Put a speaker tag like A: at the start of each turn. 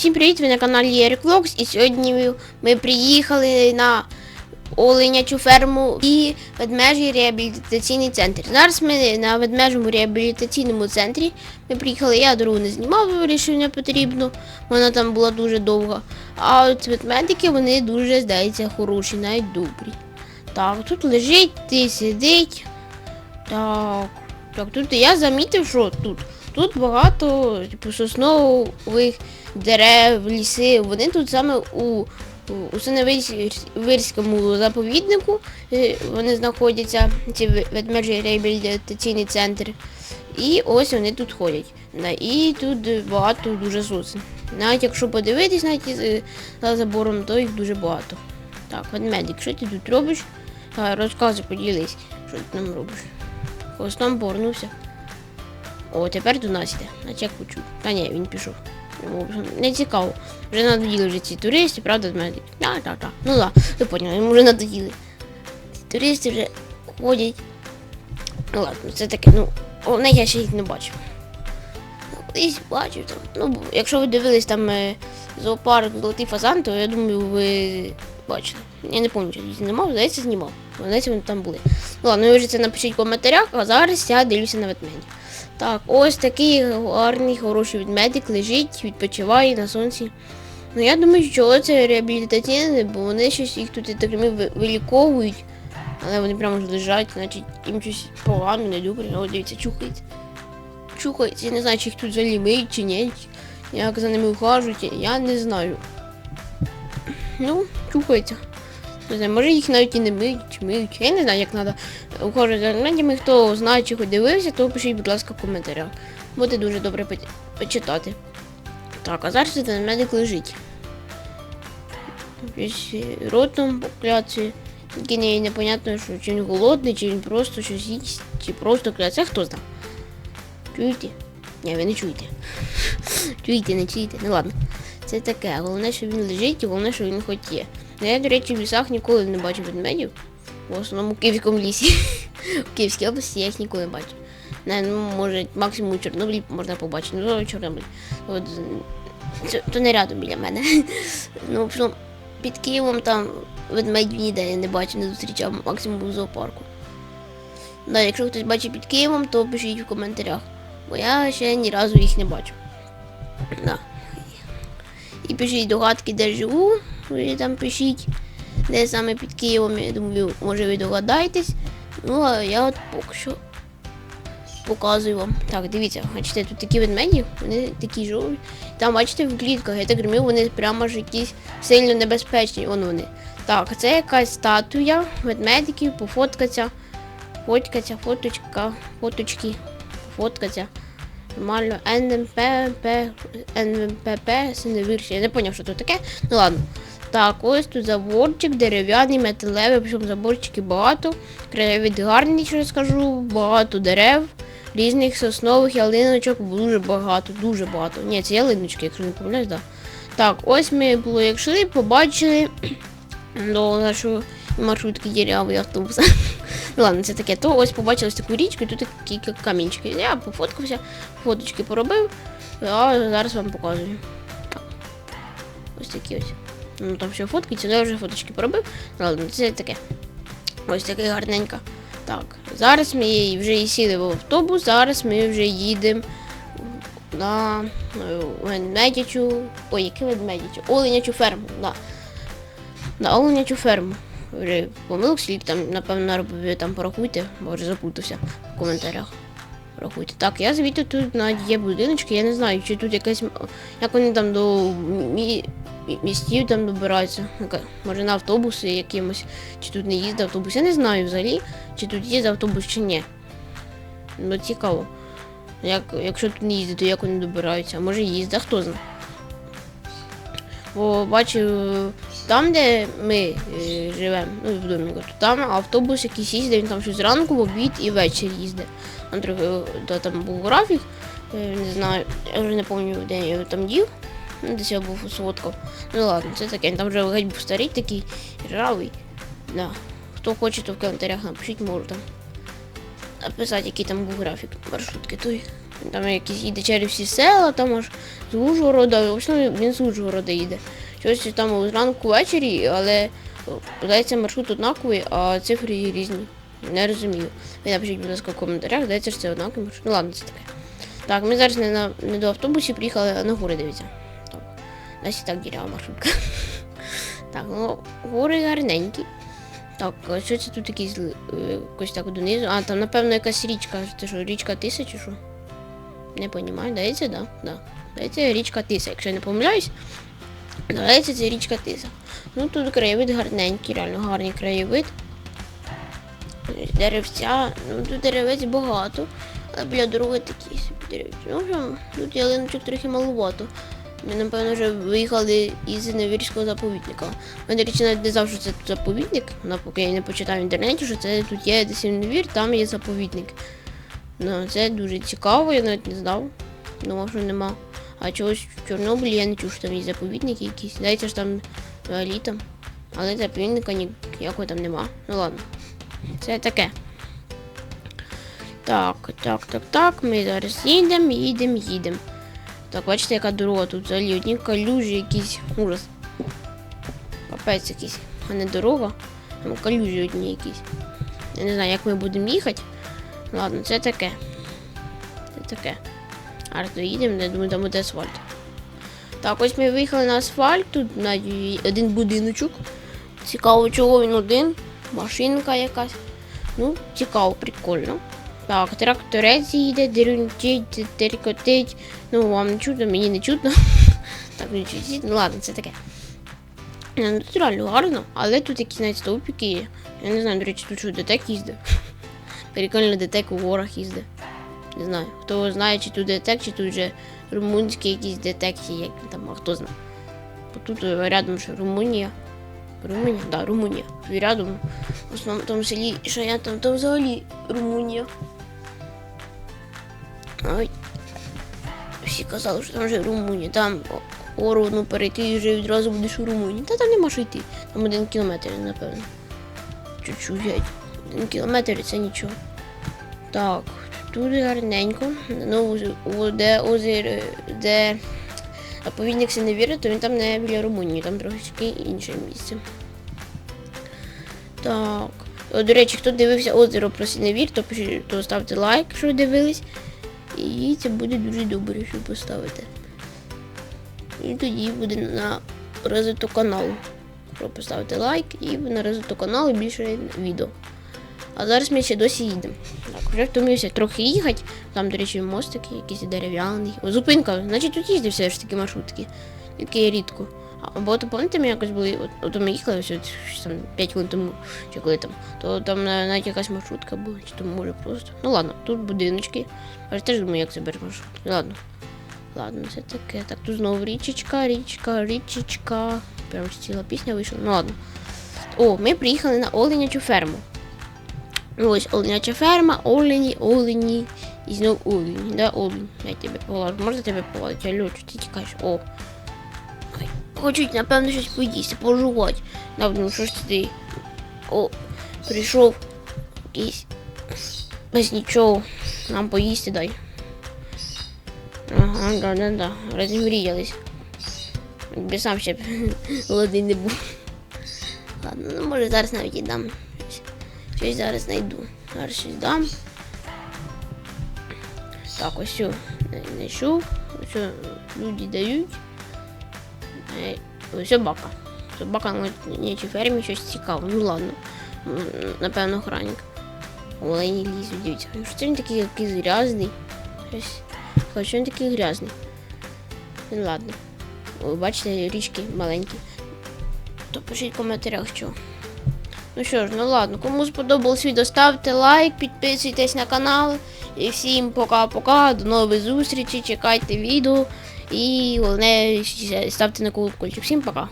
A: Всім привіт, ви на каналі Ерик Влогс і сьогодні ми приїхали на оленячу ферму і ведмежий реабілітаційний центр. Зараз ми на ведмежому реабілітаційному центрі. Ми приїхали, я дорогу не знімав, не потрібно. Вона там була дуже довга. А от ведмедики вони дуже, здається, хороші, навіть добрі. Так, тут лежить, ти сидить. Так, так, тут я замітив, що тут. Тут багато типу, соснових дерев, ліси. Вони тут саме у, у, Синевирському заповіднику. е, Вони знаходяться, ці ве- ведмежий реабілітаційний центр. І ось вони тут ходять. І тут багато дуже сосен. Навіть якщо подивитись навіть е, за забором, то їх дуже багато. Так, ведмедик, що ти тут робиш? А, розказуй, поділись, що ти там робиш. Хвостом повернувся. О, тепер до нас йде. Наче я почув. Та ні, він пішов. Йому Не цікаво. Вже надоїли вже ці туристи, правда, з мене? Так, так, так. Ну так, ви поняли, йому вже надоїли. Ці туристи вже ходять. Ну ладно, це таке, ну, головне, я ще їх не бачив. Ну, Колись бачив там. Ну, якщо ви дивились там е, зоопарк Золотий фазан, то я думаю, ви бачили. Я не пам'ятаю, чи знімав, здається, знімав. Вони там були. Ну ладно, ви вже це напишіть в коментарях, а зараз я дивлюся на ведмедів. Так, ось такий гарний, хороший ведмедик лежить, відпочиває на сонці. Ну я думаю, що це реабілітаційне, бо вони щось їх тут так розумію, виліковують, але вони прямо ж лежать, значить їм щось погано, недобре. О, дивіться, чухається. Чухається, я не знаю, чи їх тут взагалі миють чи ні. Як за ними ухажують, я не знаю. Ну, чухається. Не знаю, може їх навіть і не миють, чи миють. Я не знаю, як треба ухажувати за ведмедями. Хто знає, чи хоч дивився, то пишіть, будь ласка, в коментарях. Буде дуже добре почитати. Так, а зараз цей медик лежить. Е, ротом покляться. Тільки не, непонятно, що чи він голодний, чи він просто щось їсть, чи просто кляться. Хто знає? Чуєте? Ні, ви не чуєте. чуєте, не чуєте. Ну ладно. Це таке. Головне, що він лежить, і головне, що він хоч є. Ну, я, до речі, в лісах ніколи не бачив ведмедів. В основному в Київському лісі. В Київській області я їх ніколи не бачив. Не, ну, може, максимум у можна побачити. Ну, Чорнобиль. От, це, то не рядом біля мене. Ну, в общем, під Києвом там ведмедів ніде я не бачив, не зустрічав, максимум у зоопарку. Да, якщо хтось бачить під Києвом, то пишіть в коментарях. Бо я ще ні разу їх не бачив. Да. І пишіть догадки, де живу. Ви там пишіть, де саме під Києвом. Я думаю, може ви догадаєтесь. Ну, а я от поки що показую вам. Так, дивіться, бачите, тут такі ведмеді, вони такі жовті. Там, бачите, в клітках, я так розумію, вони прямо ж якісь сильно небезпечні. Вон вони. Так, це якась статуя ведмедиків, пофоткаться. Фоткаться, фоточка, фоточки, фоткаться. Нормально, НМП, НМПП, Синевірші. Я не зрозумів, що тут таке. Ну ладно. Так, ось тут заборчик, дерев'яний, металевий, причому заборчики багато. Краєвид гарний, що я скажу, багато дерев, різних соснових ялиночок, дуже багато, дуже багато. Ні, це ялиночки, якщо не помиляюсь, так. Так, ось ми було як йшли, побачили до нашої маршрутки дірявий автобуса. Ну ладно, це таке. То ось побачили таку річку, і тут такі камінчики. Я пофоткався, фоточки поробив, а зараз вам показую. Так. Ось такі ось. Ну там ще фоткається, але я вже фоточки поробив. Ну, ладно, це таке. Ось таке гарненько. Так, зараз ми вже і сіли в автобус, зараз ми вже їдемо на е, ведмедячу. Ой, яке ведмедячу? Оленячу ферму. Да. На оленячу ферму. Вже помилок слід там, напевно, ви там порахуйте, бо вже запутався в коментарях. Порахуйте. Так, я звідти тут навіть є будиночки, я не знаю, чи тут якась. Як вони там до мі- мі- містів там добираються. Може на автобуси якимось, чи тут не їздить автобус. Я не знаю взагалі, чи тут їздить автобус чи ні. Ну цікаво. Як, якщо тут не їздить, то як вони добираються? А може їздить, хто знає. Бо бачу, там, де ми е, живемо, ну в домі, то там автобус якийсь їздить, він там щось зранку, в обід і ввечері їздить. Там трохи то там був графік, е, не знаю, я вже не пам'ятаю, де я його там дів. Ну, десь я був сфоткав. Ну ладно, це таке, він там вже геть був старий такий, ржавий. Да. Хто хоче, то в коментарях напишіть, можу там написати, який там був графік маршрутки той. Там якісь їде через всі села, там аж з Ужгорода, в основному він з Ужгорода їде. Щось там зранку ввечері, але здається маршрут однаковий, а цифри різні. Не розумію. Ви напишіть, будь ласка, в коментарях, здається, що це однаковий маршрут. Ну ладно, це таке. Так, ми зараз не, на, не до автобусі приїхали, а на гори дивіться. Так. Нас і так дірява маршрутка. Так, ну, гори гарненькі. Так, що це тут зли- е, якось так донизу? А, там, напевно, якась річка. Це що, річка Тиса чи що? Не розумію, дається, да? Да. Дається річка Тиса, якщо я не помиляюсь. Дається це річка Тиса. Ну тут краєвид гарненький, реально гарний краєвид. Деревця, ну тут деревець багато, але біля дороги такі собі деревця. Ну, прям, тут ялиночок трохи маловато. Ми, напевно, вже виїхали із Невірського заповідника. Я, до речі, навіть не знав, що це тут заповідник, ну, поки я не почитав в інтернеті, що це тут є десь Невір, там є заповідник. Ну, це дуже цікаво, я навіть не знав. Думав, що нема. А чогось в Чорнобилі я не чув, що там є заповідники якісь. Здається ж там літом. Але заповідника ніякого там нема. Ну ладно. Це таке. Так, так, так, так. Ми зараз їдемо, їдемо, їдемо. Так, бачите, яка дорога тут взагалі одні калюжі якісь. Ужас. Капець якийсь. А не дорога. Там калюжі одні якісь. Я не знаю, як ми будемо їхати. Ладно, це таке. Це таке. Доїдемо, я думаю, там буде асфальт. Так, ось ми виїхали на асфальт, тут навіть один будиночок. Цікаво, чого він один. Машинка якась. Ну, цікаво, прикольно. Так, тракторець їде, дерюнчить, теркотить. Ну, вам не чутно, мені не чутно. так, ну чуть, ну ладно, це таке. Ну, тут гарно, але тут якісь навіть стовпики. Я не знаю, до речі, тут що детек їздив. Прикольно детек у горах їздив. Не знаю, хто знає, чи тут детек, чи тут вже румунські якісь детекції, як там, а хто знає. Бо тут е, рядом ще Румунія. Румунія? Да, Румунія. І рядом, в основному тому селі, що я там, там взагалі Румунія. Ой. Всі казали, що там вже Румунія. Там гору ну, перейти і вже відразу будеш у Румунії. Та там нема що йти. Там один кілометр, напевно. Чуть-чуть. Один кілометр це нічого. Так, тут гарненько. Ну, де озеро, де заповідник Синевіри, то він там не біля Румунії, там трошки інше місце. Так. О, до речі, хто дивився озеро про Синевір, то, то ставте лайк, якщо ви дивились. І це буде дуже добре, що поставите. І тоді буде на розвиток каналу. Якщо поставити лайк і на розвиток каналу більше відео. А зараз ми ще досі їдемо. Так, вже втомився трохи їхати. Там, до речі, мостик якийсь дерев'яний. Зупинка, значить тут їздив все ж таки маршрутки. Тільки рідко. А- Або то пам'ятаєте, ми якось були, от, от ми їхали ось, от, там 5 хвилин тому, чи коли там, то там навіть якась маршрутка була, чи то може просто. Ну ладно, тут будиночки. Я ж теж думаю, як це береш маршрут. Ладно. Ладно, це таке. Так, тут знову річечка, річка, річечка. Прям ціла пісня вийшла. Ну ладно. О, ми приїхали на оленячу ферму. Ось оленяча ферма, олені, олені. І знов олені. Да, олень. Я тебе положу. Можна тебе положити? Алло, чого ти тікаєш? О. Ой, Хочуть, напевно, щось поїсти, пожувати. Да, ну ж ти? О, прийшов якийсь. Без нічого. Нам поїсти дай. Ага, да, да, да. Розмріялись. Би сам ще голодний не був. Ладно, ну може зараз навіть і дам. Щось, зараз знайду. Зараз щось дам. Так, ось що знайшов. Ось люди дають. Е, Ось собака. Собака на нічій фермі щось цікаве. Ну ладно. Напевно, охранник. Олені лізуть, дивіться. Що він такий якийсь грязний? Щось. Хоча він такий грязний. Ну ладно. О, бачите, річки маленькі. То пишіть в коментарях, що. Ну що ж, ну ладно, кому сподобалось відео, ставте лайк, підписуйтесь на канал. І всім пока-пока, до нових зустрічей, чекайте відео. І головне, ставте на колокольчик. Всім пока.